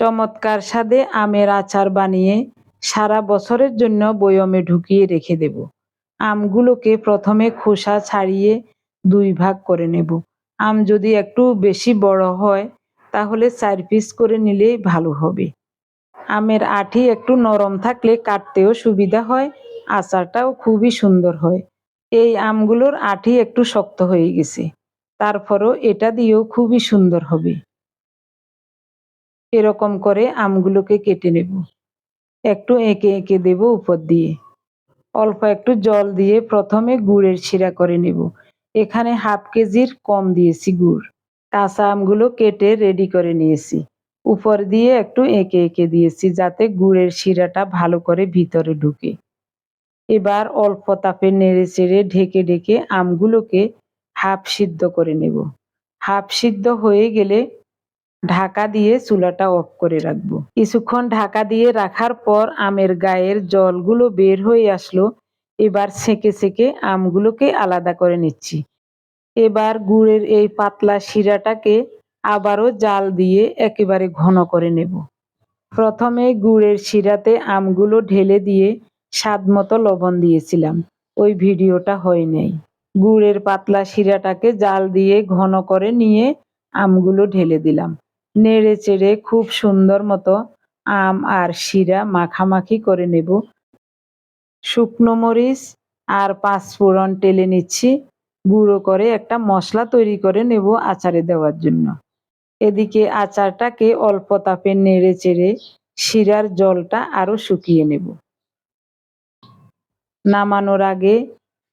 চমৎকার স্বাদে আমের আচার বানিয়ে সারা বছরের জন্য বয়মে ঢুকিয়ে রেখে দেব। আমগুলোকে প্রথমে খোসা ছাড়িয়ে দুই ভাগ করে নেব। আম যদি একটু বেশি বড় হয়, তাহলে চার পিস করে নিলেই ভালো হবে। আমের আঠি একটু নরম থাকলে কাটতেও সুবিধা হয়, আচারটাও খুবই সুন্দর হয়। এই আমগুলোর আঠি একটু শক্ত হয়ে গেছে। তারপরও এটা দিয়েও খুবই সুন্দর হবে। এরকম করে আমগুলোকে কেটে নেব। একটু এঁকে এঁকে দেব উপর দিয়ে। অল্প একটু জল দিয়ে প্রথমে গুড়ের শিরা করে নেব। এখানে হাফ কেজির কম দিয়েছি গুড়। কাঁচা আমগুলো কেটে রেডি করে নিয়েছি। উপর দিয়ে একটু এঁকে এঁকে দিয়েছি যাতে গুড়ের শিরাটা ভালো করে ভিতরে ঢুকে। এবার অল্প তাপে নেড়ে চেড়ে ঢেকে ঢেকে আমগুলোকে হাফ সিদ্ধ করে নেব। হাফ সিদ্ধ হয়ে গেলে ঢাকা দিয়ে চুলাটা অফ করে রাখব। কিছুক্ষণ ঢাকা দিয়ে রাখার পর আমের গায়ের জলগুলো বের হয়ে আসলো। এবার সেকে সেকে আমগুলোকে আলাদা করে নিচ্ছি। এবার গুড়ের এই পাতলা শিরাটাকে আবারও জাল দিয়ে একেবারে ঘন করে নেব। প্রথমে গুড়ের শিরাতে আমগুলো ঢেলে দিয়ে স্বাদ মতো লবণ দিয়েছিলাম। ওই ভিডিওটা হয় নাই। গুড়ের পাতলা শিরাটাকে জাল দিয়ে ঘন করে নিয়ে আমগুলো ঢেলে দিলাম। নেড়ে চেড়ে খুব সুন্দর মতো আম আর শিরা মাখামাখি করে নেব। শুকনো মরিচ আর পাঁচফোড়ন টেলে নিচ্ছি। গুঁড়ো করে একটা মশলা তৈরি করে নেব আচারে দেওয়ার জন্য। এদিকে আচারটাকে অল্প তাপে নেড়ে চেড়ে শিরার জলটা আরও শুকিয়ে নেব। নামানোর আগে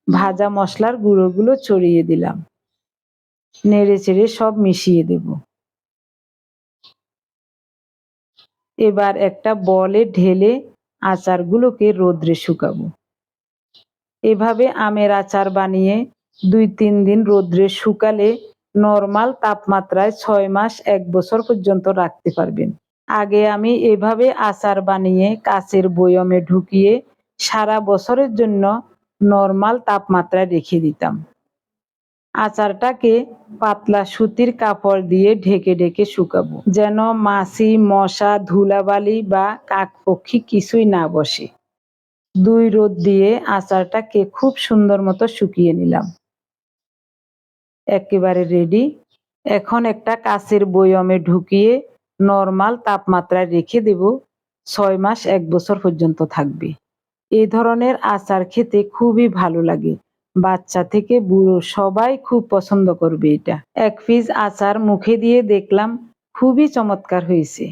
ভাজা মশলার গুঁড়োগুলো ছড়িয়ে দিলাম। নেড়ে চেড়ে সব মিশিয়ে দেব। এবার একটা বলে ঢেলে আচারগুলোকে রোদ্রে শুকাবো। এভাবে আমের আচার বানিয়ে দুই তিন দিন রোদ্রে শুকালে নর্মাল তাপমাত্রায় ছয় মাস এক বছর পর্যন্ত রাখতে পারবেন। আগে আমি এভাবে আচার বানিয়ে কাচের বয়মে ঢুকিয়ে সারা বছরের জন্য নর্মাল তাপমাত্রায় রেখে দিতাম। আচারটাকে পাতলা সুতির কাপড় দিয়ে ঢেকে ঢেকে শুকাবো। যেন মাছি, মশা, ধুলাবালি বা কাকপক্ষী কিছুই না বসে। দুই রোদ দিয়ে আচারটাকে খুব সুন্দর মতো শুকিয়ে নিলাম। একেবারে রেডি এখন একটা কাচের বয়মে ঢুকিয়ে নর্মাল তাপমাত্রায় রেখে দেব। ছয় মাস এক বছর পর্যন্ত থাকবে। এই ধরনের আচার খেতে খুবই ভালো লাগে। বাচ্চা থেকে বুড়ো, সবাই খুব পছন্দ করবে এটা। এক পিস আচার মুখে দিয়ে দেখলাম, খুবই চমৎকার হয়েছে।